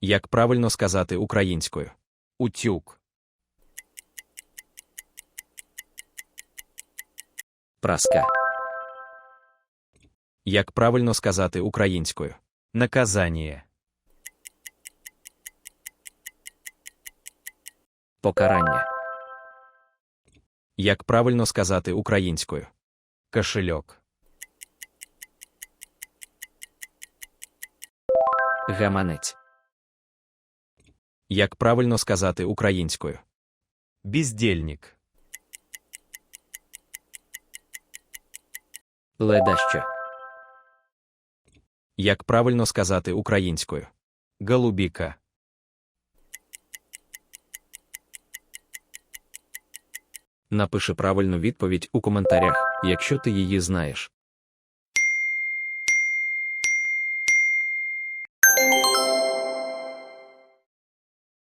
Як правильно сказати українською? Утюг. Праска. Як правильно сказати українською? Наказання. Покарання. Як правильно сказати українською? Кошельок. Гаманець. Як правильно сказати українською? Бездельник. Ледащо. Як правильно сказати українською? Голубіка. Напиши правильну відповідь у коментарях, якщо ти її знаєш.